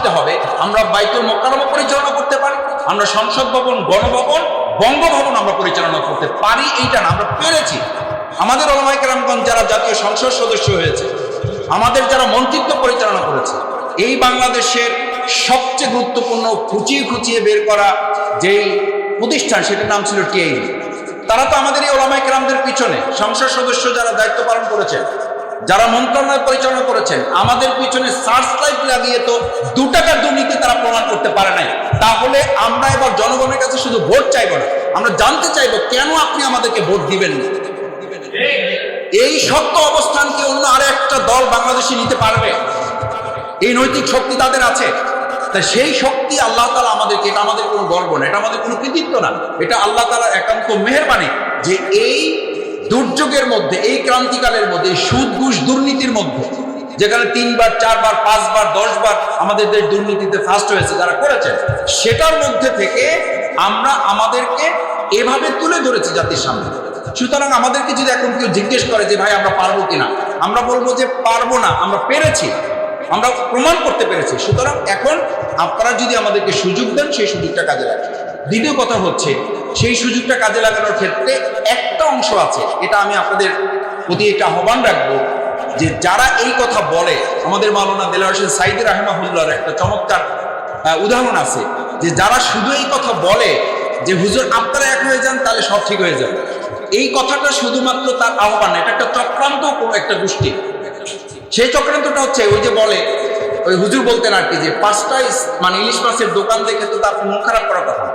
মানতে হবে, আমরা বাইতুল মোকারমা পরিচালনা করতে পারি। আমরা সংসদ ভবন, গণভবন, বঙ্গভবন আমরা পরিচালনা করতে পারি, এইটা না, আমরা পেরেছি। আমাদের ওলামাই কেরামগঞ্জ যারা জাতীয় সংসদ সদস্য হয়েছে, আমাদের যারা মন্ত্রিত্ব পরিচালনা করেছে, এই বাংলাদেশের সবচেয়ে গুরুত্বপূর্ণ খুঁচিয়ে খুঁচিয়ে বের করা যেই প্রতিষ্ঠান, সেটার নাম ছিল টিআই তারা তো আমাদের এই ওলামাই কেরামদের পিছনে, সংসদ সদস্য যারা দায়িত্ব পালন করেছেন যারা মন্ত্রণালয় পরিচালনা করেছেন, আমাদের পিছনে সার্চ লাইট লাগিয়ে তো দু টাকার দুর্নীতি তারা প্রমাণ করতে পারে নাই। তাহলে আমরা এবার জনগণের কাছে শুধু ভোট চাইব না, আমরা জানতে চাইব কেন আপনি আমাদেরকে ভোট দিবেন না? এই শক্ত অবস্থানকে অন্য আর একটা দল বাংলাদেশে নিতে পারবে? এই নৈতিক শক্তি তাদের আছে। তাই সেই শক্তি আল্লাহ তালা আমাদেরকে, এটা আমাদের কোনো গর্ব না, এটা আমাদের কোনো কৃতিত্ব না। এটা আল্লাহ তালার একান্ত মেহরবানি যে এই দুর্যোগের মধ্যে, এই ক্রান্তিকালের মধ্যে সুদ ঘুষ দুর্নীতির মধ্যে, যেখানে তিনবার, চারবার, পাঁচবার, দশবার আমাদের দেশ দুর্নীতিতে ফার্স্ট হয়েছে, যারা করেছেন সেটার মধ্যে থেকে আমরা আমাদেরকে এভাবে তুলে ধরেছি জাতির সামনে। সুতরাং আমাদেরকে যদি এখন কেউ জিজ্ঞেস করে যে, ভাই, আমরা পারব কিনা? আমরা বলব যে, পারব না, আমরা পেরেছি, আমরা প্রমাণ করতে পেরেছি। সুতরাং এখন আপনারা যদি আমাদেরকে সুযোগ দেন, সেই সুযোগটা কাজে লাগান দ্বিতীয় কথা হচ্ছে সেই সুযোগটা কাজে লাগানোর ক্ষেত্রে একটা অংশ আছে, এটা আমি আপনাদের প্রতি একটা আহ্বান রাখব যে যারা এই কথা বলে, আমাদের মাওলানা দেলার হোসেন সাইদি রাহমাহুল্লার একটা চমৎকার উদাহরণ আছে যে যারা শুধু এই কথা বলে যে, হুজুর, আপনারা এক হয়ে যান, তাহলে সব ঠিক হয়ে যাবে এই কথাটা শুধুমাত্র তার আহ্বান, এটা একটা চক্রান্ত কোনো একটা গোষ্ঠী সেই চক্রান্তটা হচ্ছে, ওই যে বলে, ওই হুজুর বলতেন আর কি যে, পাঁচটা মানে ইলিশ মাছের দোকান দেখে তো তার মন খারাপ করার কথা।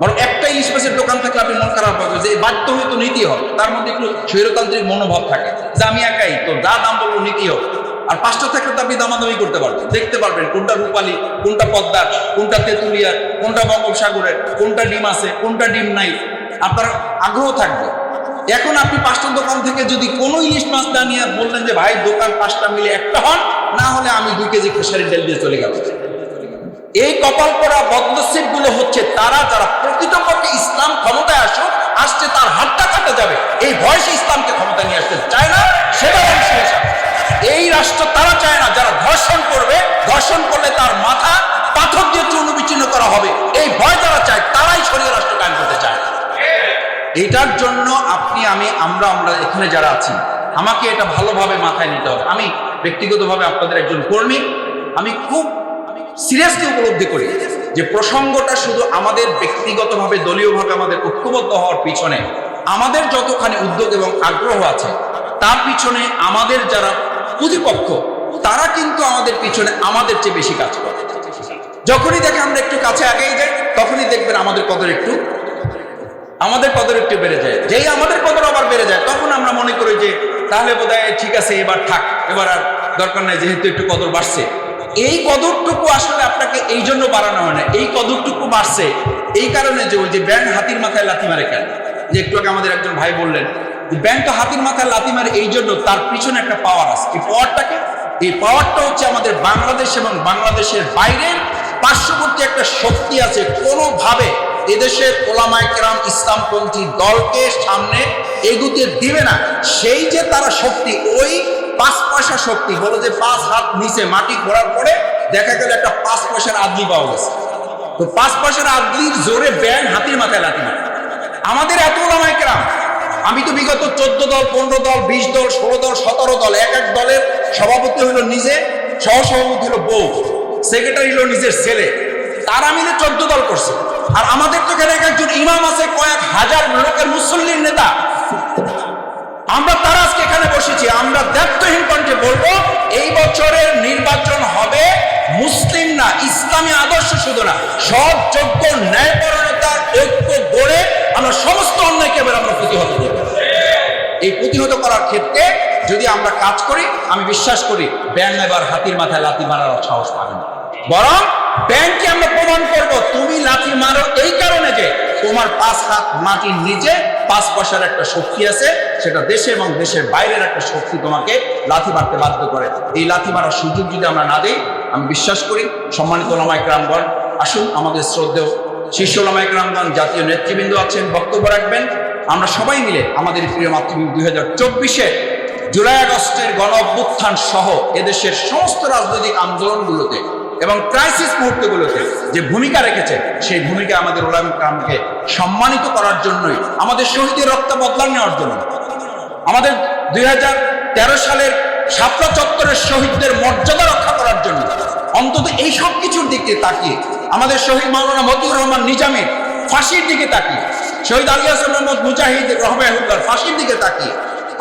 বরং একটা ইলিশ মাছের দোকান থাকলে আপনি মন খারাপ হবে যে বাধ্য হয়ে তো নীতি হবে। তার মধ্যে একটু স্বৈরতান্ত্রিক মনোভাব থাকে যে আমি একাই, তো যা দাম বলব নীতি হবে। আর পাঁচটা থাকলে তো আপনি দামাদামি করতে পারবেন। দেখতে পারবেন কোনটা রূপালী, কোনটা পদ্মার, কোনটা তেঁতুলিয়ার, কোনটা বঙ্গোপসাগরের, কোনটা ডিম আছে, কোনটা ডিম নাই। আপনার আগ্রহ থাকবে। এখন আপনি পাঁচটা দোকান থেকে যদি কোনো ইলিশ মাছ না নিয়ে বললেন যে, ভাই, দোকান পাঁচটা মিলে একটা হন, না হলে আমি দুই কেজি খেসারি ডাল দিয়ে চলে গেল এই কপাল করা বদনসিবগুলো হচ্ছে তারা যারা বয়সে ইসলামকে ক্ষমতা নিয়ে আসতে চায় না সেটা এই রাষ্ট্র তারা চায় না, যারা ধর্ষণ করবে, ধর্ষণ করলে তার মাথা পাথর দিয়ে চূর্ণ বিচ্ছিন্ন করা হবে। এই ভয় যারা চায়, তারাই সরিয়ে রাষ্ট্র কায়েম করতে চায়। এটার জন্য আপনি, আমি, আমরা আমরা এখানে যারা আছি, আমাকে এটা ভালোভাবে মাথায় নিতে হবে। আমি ব্যক্তিগতভাবে আপনাদের একজন কর্মী। আমি খুব সিরিয়াসলি উপলব্ধি করি যে প্রসঙ্গটা শুধু আমাদের ব্যক্তিগতভাবে, দলীয়ভাবে আমাদের ঐক্যবদ্ধ হওয়ার পিছনে আমাদের যতখানি উদ্যোগ এবং আগ্রহ আছে, তার পিছনে আমাদের যারা প্রতিপক্ষ, তারা কিন্তু আমাদের পিছনে আমাদের চেয়ে বেশি কাজ করে। যখনই দেখে আমরা একটু কাছে আগেই যাই, তখনই দেখবেন আমাদের কদর একটু, আমাদের কদর একটু বেড়ে যায়। যেই আমাদের কদর আবার বেড়ে যায়, তখন আমরা মনে করি যে, তাহলে বোধ ঠিক আছে, এবার থাক, এবার আর দরকার নাই, যেহেতু একটু কদর বাড়ছে। এই কদরটুকু আসলে আপনাকে এই জন্য বাড়ানো হয় না, এই কদরটুকু বাড়ছে, এই কারণে যে ওই যে ব্যাংক হাতির মাথায় লাথি মারে কেন? যে একটু আগে আমাদের একজন ভাই বললেন ব্যাংক হাতির মাথায় লাথি মারে, এই জন্য তার পিছনে একটা পাওয়ার আছে। এই পাওয়ারটাকে এই পাওয়ারটা হচ্ছে আমাদের বাংলাদেশ এবং বাংলাদেশের বাইরে পার্শ্ববর্তী একটা শক্তি আছে। কোনোভাবে এদেশের ওলামায় কেরাম ইসলামপন্থী দলকে সামনে এগুতে দিবে না। সেই যে তারা শক্তি, ওই পাঁচ পয়সা শক্তি, বলো যে পাঁচ হাত নিচে মাটি ঘোরার পরে দেখা গেল একটা পাঁচ পয়সার আদলি পাওয়া গেছে। তো পাঁচ পয়সার আদলির জোরে ব্যাং হাতির মাথায় লাথি আমাদের এত ওলামায় কেরাম আমি তো বিগত চোদ্দ দল, পনেরো দল, বিশ দল, ষোলো দল, সতেরো দল, এক এক দলের সভাপতি হলো নিজে, সহসভাপতি হলো বউ, সেক্রেটারি হলো নিজের ছেলে। তারা মিলে চোদ্দ দল করছে। আর আমাদের তো এখানে এক একজন ইমাম আছে, কয়েক হাজার লোকের মুসল্লির নেতা। আমরা তারা আজকে এখানে বসেছি, আমরা দায়িত্বহীন কণ্ঠে বলব, এই বছরের নির্বাচন হবে মুসলিম না, ইসলামী আদর্শ শুধু না সৎ যোগ্য ন্যায়পরণতার ঐক্য গড়ে আমরা সমস্ত অন্যায়কে এবার আমরা প্রতিহত করব। এই প্রতিহত করার ক্ষেত্রে যদি আমরা কাজ করি, আমি বিশ্বাস করি ব্যাংক এবার হাতির মাথায় লাথি মারার সাহস পাবে না। বরং ব্যাংককে আমরা প্রমাণ করব, তুমি লাথি মারো এই কারণে যে তোমার পাঁচ হাত মাটির নিচে পাঁচ পয়সার একটা শক্তি আছে, সেটা দেশে এবং দেশের বাইরের একটা শক্তি তোমাকে লাথি মারতে বাধ্য করে। এই লাথি মারার সুযোগ যদি আমরা না দিই, আমি বিশ্বাস করি, সম্মানিত ওলামাই গ্রামগণ আসুন আমাদের শ্রদ্ধেয় শীর্ষ ওলামাই গ্রামগণ জাতীয় নেতৃবৃন্দ আছেন, বক্তব্য রাখবেন। আমরা সবাই মিলে আমাদের প্রিয় মাতৃভূমি দুই হাজার চব্বিশে জুলাই আগস্টের গণ অভ্যুত্থান সহ এদেশের সমস্ত রাজনৈতিক আন্দোলনগুলোতে এবং ক্রাইসিস মুহূর্তগুলোতে যে ভূমিকা রেখেছে, সেই ভূমিকা আমাদের ওলাম কামকে সম্মানিত করার জন্যই, আমাদের শহীদের রক্ত বদলা নেওয়ার জন্য। আমাদের দুই সালের শাপলা চত্বরের শহীদদের মর্যাদা রক্ষা করার জন্য অন্তত এই সব কিছুর দিকে তাকিয়ে। আমাদের শহীদ মাওলানা মতিউর রহমান নিজামের ফাঁসির দিকে তাকিয়ে। শহীদ আলী হাসান মোহাম্মদ মুজাহিদ রহমাহুল্লার ফাঁসির দিকে তাকিয়ে।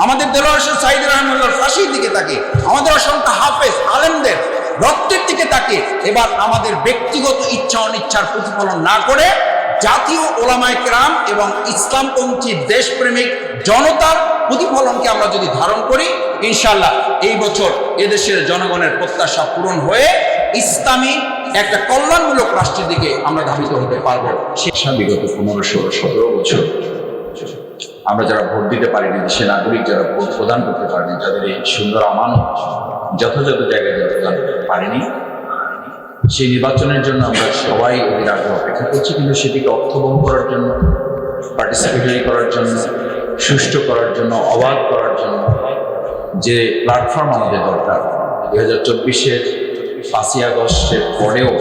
আমাদের দেলোয়ার হোসেন সাইদ রহমাল্লার ফাঁসির দিকে তাকিয়ে। আমাদের অসংখ্য হাফেজ আলেমদের রক্তের দিকে তাকিয়ে। এবার আমাদের ব্যক্তিগত ইচ্ছা অনিচ্ছার প্রতিফলন না করে জাতীয় ওলামায় ক্রাম এবং ইসলামপন্থী দেশপ্রেমিক জনতার প্রতিফলনকে আমরা যদি ধারণ করি ইনশাল্লাহ এই বছর এদেশের জনগণের প্রত্যাশা পূরণ হয়ে ইসলামী একটা কল্যাণমূলক রাষ্ট্রের দিকে আমরা ধাবিত হতে পারব। শিক্ষা বিগত পনেরো, ষোলো, সতেরো বছর আমরা যারা ভোট দিতে পারিনি, দেশের নাগরিক যারা ভোট প্রদান করতে পারিনি যাদের এই সুন্দর আমানত যথাযথ জায়গায় যারা প্রদান করতে পারিনি, সেই নির্বাচনের জন্য আমরা সবাই অধীর আগ্রহ অপেক্ষা করছি, কিন্তু সেটিকে অর্থবহ করার জন্য পার্টিসিপেটরি করার জন্য, সুষ্ঠু করার জন্য, অবাধ করার জন্য যে প্ল্যাটফর্ম আমাদের দরকার। দুই হাজার চব্বিশের পাঁচই আগস্টের পরেও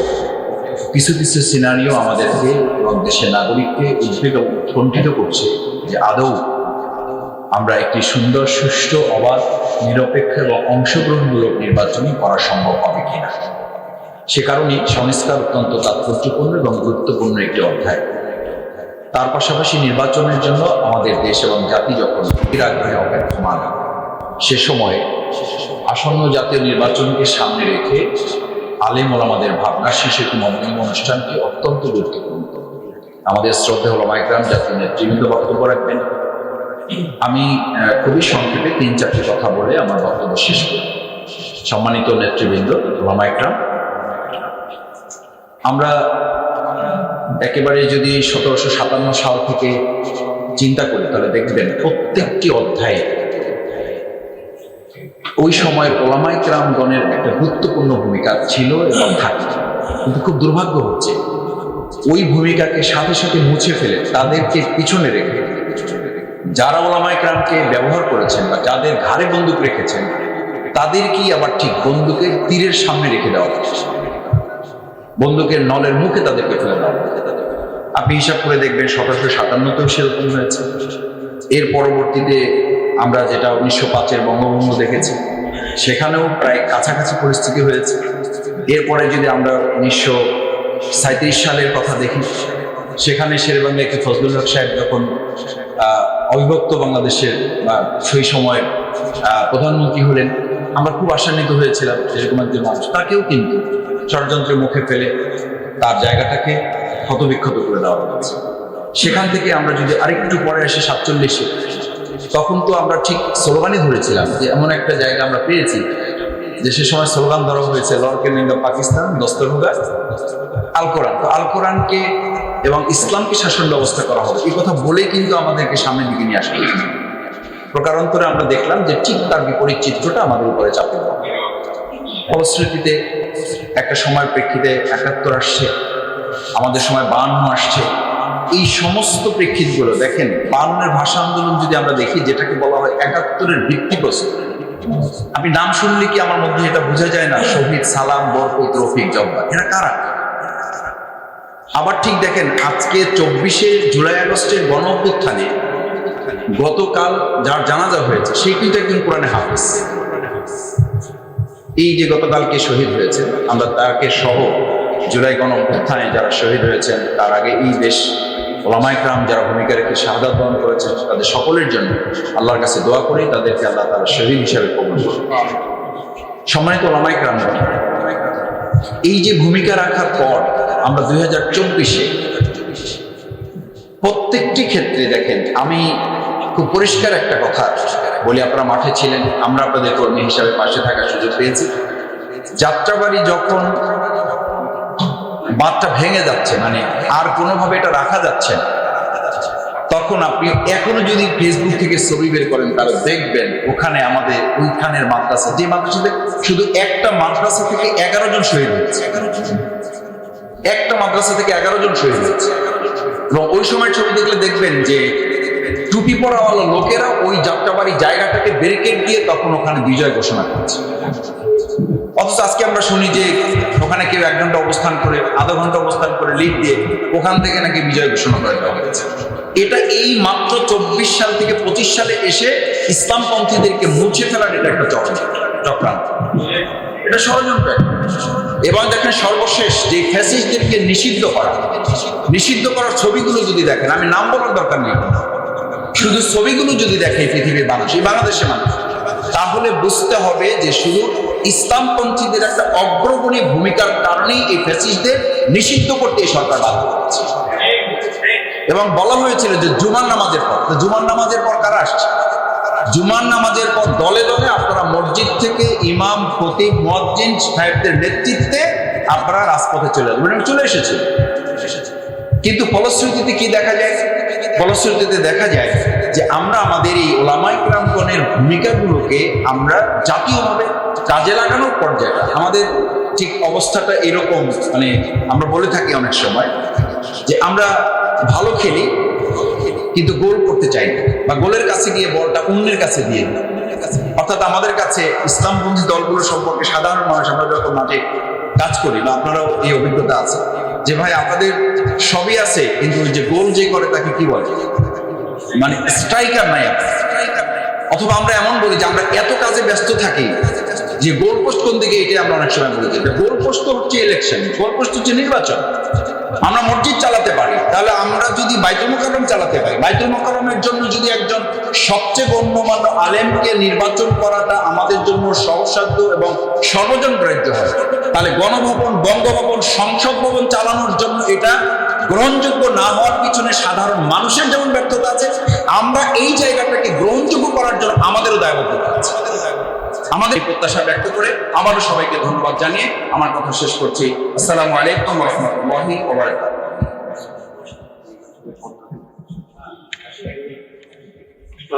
কিছু কিছু সিনারিও আমাদেরকে এবং দেশের নাগরিককে উদ্বেগ উৎকণ্ঠিত করছে যে আদৌ আমরা একটি সুন্দর, সুষ্ঠু, অবাধ, নিরপেক্ষ এবং অংশগ্রহণমূলক নির্বাচনই করা সম্ভব হবে কিনা? সে কারণেই সংস্কার অত্যন্ত তাৎপর্যপূর্ণ এবং গুরুত্বপূর্ণ একটি অধ্যায়। তার পাশাপাশি নির্বাচনের জন্য আমাদের দেশ এবং জাতি যখন আগ্রহে অপেক্ষমান। সে সময়ে আসন্ন জাতীয় নির্বাচনকে সামনে রেখে আলেম ওলামাদের ভাবনা একটি মনোনীয় অনুষ্ঠানটি অত্যন্ত গুরুত্বপূর্ণ। আমাদের শ্রদ্ধে হল মাইগ্রাম জাতীয় নেতৃবৃন্দ বক্তব্য রাখবেন। আমি খুবই সংক্ষেপে তিন চারটি কথা বলে আমার বক্তব্য শেষ করি। সম্মানিত নেতৃবৃন্দ, ওলামা আমরা একেবারে যদি সতেরোশো সাতান্ন সাল থেকে চিন্তা করি, তাহলে দেখবেন প্রত্যেকটি অধ্যায়ে ওই সময় ওলামাই ক্রামগণের একটা গুরুত্বপূর্ণ ভূমিকা ছিল এবং থাকে। কিন্তু খুব দুর্ভাগ্য হচ্ছে, ওই ভূমিকাকে সাথে সাথে মুছে ফেলে তাদেরকে পিছনে রেখে যারা ওলামাই ক্রামকে ব্যবহার করেছেন বা যাদের ঘাড়ে বন্দুক রেখেছেন, তাদেরকেই আবার ঠিক বন্দুকের তীরের সামনে রেখে দেওয়া বন্দুকের নলের মুখে তাদেরকে ফেলে দেওয়া। আপনি হিসাব করে দেখবেন সতেরোশো সাতান্নতেও সেরকম হয়েছে। এর পরবর্তীতে আমরা যেটা উনিশশো পাঁচের বঙ্গভঙ্গ দেখেছি, সেখানেও প্রায় কাছাকাছি পরিস্থিতি হয়েছে। এরপরে যদি আমরা উনিশশো সাঁত্রিশ সালের কথা দেখি, সেখানে শেরবাংলা একটি ফজলুল হক সাহেব যখন অবিভক্ত বাংলাদেশের সেই সময় প্রধানমন্ত্রী হলেন, আমরা খুব আশান্বিত হয়েছিলাম এরকম একজন মানুষ, তাকেও কিন্তু ষড়যন্ত্রের মুখে ফেলে তার জায়গাটাকে ক্ষতবিক্ষত করে দেওয়া হয়েছে। সেখান থেকে আমরা যদি আরেকটু পরে আসি সাতচল্লিশে তখন তো আমরা ঠিক স্লোগানই ধরেছিলাম যে এমন একটা জায়গা আমরা পেয়েছি যে সে সময় স্লোগান ধরা হয়েছে লর্কে নিন্দা পাকিস্তান দস্তরহুদা আল কোরআন। তো আল কোরআনকে এবং ইসলামকে শাসন ব্যবস্থা করা হবে এই কথা বলেই কিন্তু আমাদেরকে সামনের দিকে নিয়ে আসা হয়েছে। প্রকারান্তরে আমরা দেখলাম যে ঠিক তার বিপরীত চিত্রটা আমাদের উপরে চাপে ফলশ্রুতিতে একটা সময়ের প্রেক্ষিতে একাত্তর আসছে, আমাদের সময় বান্ন আসছে। এই সমস্ত প্রেক্ষিতগুলো দেখেন বান্নের ভাষা আন্দোলন যদি আমরা দেখি, যেটাকে বলা হয় একাত্তরের ভিত্তিপ্রস্তর আপনি নাম শুনলে কি আমার মধ্যে এটা বোঝা যায় না? শহীদ সালাম, বরকত, রফিক, জব্বার। এরা কারা? আবার ঠিক দেখেন, আজকে চব্বিশে জুলাই আগস্টের গণ অভ্যুত্থানে গতকাল যার জানাজা হয়েছে, সেই কিন্তু একজন কোরআনে হাফিজ। এই যে গতকালকে শহীদ হয়েছে আমরা তাকে সহ জুলাই গণ অভ্যুত্থানে যারা শহীদ হয়েছেন, তার আগে এই দেশ ওলামাইকরাম যারা ভূমিকা রেখে শাহাদাত বরণ করেছেন, তাদের সকলের জন্য আল্লাহর কাছে দোয়া করি, তাদেরকে আল্লাহ তারা শহীদ হিসাবে কবুল করুন। সম্মানিত ওলামাইকরাম এই যে ভূমিকা রাখার পর আমরা দুই হাজার চব্বিশে প্রত্যেকটি ক্ষেত্রে দেখেন, আমি খুব পরিষ্কার একটা কথা বলি, আপনারা মাঠে ছিলেন, আমরা আপনাদের কর্মী হিসাবে পাশে থাকার সুযোগ পেয়েছি। যাত্রাবাড়ি যখন বাঁধটা ভেঙে যাচ্ছে মানে আর কোনোভাবে এটা রাখা যাচ্ছে তখন আপনি এখনও যদি ফেসবুক থেকে ছবি বের করেন, তাহলে দেখবেন ওখানে আমাদের ওইখানের মাদ্রাসা, যে মাদ্রাসাতে শুধু একটা মাদ্রাসা থেকে এগারো জন শহীদ হয়েছে। একটা মাদ্রাসা থেকে এগারো জন শহীদ হয়েছে। এবং ওই সময় ছবি দেখলে দেখবেন যে টুপি পরাওয়ালা লোকেরা ওই যাত্রাবাড়ি জায়গাটাকে ব্যারিকেড দিয়ে তখন ওখানে বিজয় ঘোষণা করছে। অথচ আজকে আমরা শুনি যে ওখানে কেউ এক ঘণ্টা অবস্থান করে, আধা ঘণ্টা অবস্থান করে লিড দিয়ে ওখান থেকে নাকি বিজয় ঘোষণা করে দেওয়া হয়েছে। এটা এই মাত্র চব্বিশ সাল থেকে পঁচিশ সালে এসে ইসলামপন্থীদেরকে মুছে ফেলার এটা একটা চক্র চক্রান্ত। এটা ষড়যন্ত্র এবং দেখেন সর্বশেষ যে ফ্যাসিস্টদেরকে নিষিদ্ধ করা, নিষিদ্ধ করার ছবিগুলো যদি দেখেন, আমি নাম বলার দরকার নেই। শুধু ছবিগুলো যদি দেখে পৃথিবীর মানুষ, এই বাংলাদেশের মানুষ। তাহলে বুঝতে হবে যে শুধু ইসলামপন্থীদের একটা অগ্রগণী ভূমিকার কারণেই এই ফ্যাসিস্টদের নিষিদ্ধ করতে এই সরকার বাধ্য হচ্ছে। এবং বলা হয়েছিল যে জুমার নামাজের পর, তো নামাজের পর কারা আসছে? জুমার নামাজের পর দলে দলে আপনারা মসজিদ থেকে ইমাম, খতিব মজ্জিন সাহেবদের নেতৃত্বে আপনারা রাজপথে চলে আসবেন চলে এসেছে কিন্তু ফলশ্রুতিতে কি দেখা যায়? ফলশ্রুতিতে দেখা যায় যে আমরা আমাদের এই ওলামাই ক্রামগণের ভূমিকাগুলোকে আমরা জাতীয়ভাবে কাজে লাগানোর পর্যায়ে আমাদের ঠিক অবস্থাটা এরকম মানে আমরা বলে থাকি অনেক সময় যে আমরা ভালো খেলি, কিন্তু গোল করতে চাই না বা গোলের কাছে গিয়ে বলটা অন্যের কাছে দিয়ে দিই। অর্থাৎ আমাদের কাছে ইসলামপন্থী দলগুলো সম্পর্কে সাধারণ মানুষ আমরা যখন মাঠে কাজ করি, বা আপনারাও এই অভিজ্ঞতা আছে, যে ভাই আপনাদের সবই আছে, কিন্তু যে গোল যে করে তাকে কি বলে? মানে স্ট্রাইকার নাই অথবা আমরা এমন বলি যে আমরা এত কাজে ব্যস্ত থাকি যে গোল পোস্ট কোন দিকে এটা আমরা অনেক সময় বলি। গোল পোস্ট হচ্ছে ইলেকশন গোল পোস্ট হচ্ছে নির্বাচন। আমরা মসজিদ চালাতে পারি। তাহলে আমরা যদি বাইতুল মোকাররম চালাতে পারি। বাইতুল মোকাররমের জন্য যদি একজন সবচেয়ে গণ্যমান্য আলেমকে নির্বাচন করাটা আমাদের জন্য সহসাধ্য এবং সর্বজন গ্রাহ্য হয়, তাহলে গণভবন, বঙ্গভবন, সংসদ ভবন চালানোর জন্য এটা গ্রহণযোগ্য না হওয়ার পিছনে সাধারণ মানুষের যেমন ব্যর্থতা আছে, আমরা এই জায়গাটাকে গ্রহণযোগ্য করার জন্য আমাদেরও দায়বদ্ধতা আছে। আমাদের প্রত্যাশা ব্যক্ত করে আবারও সবাইকে ধন্যবাদ জানিয়ে আমার কথা শেষ করছি। আসসালামু আলাইকুম রহমতুল্লাহি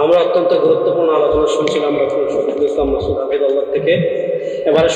আমরা অত্যন্ত গুরুত্বপূর্ণ আলোচনা শুনছিলাম শফিকুল ইসলাম মাসুদ হাফিজ থেকে। এবারে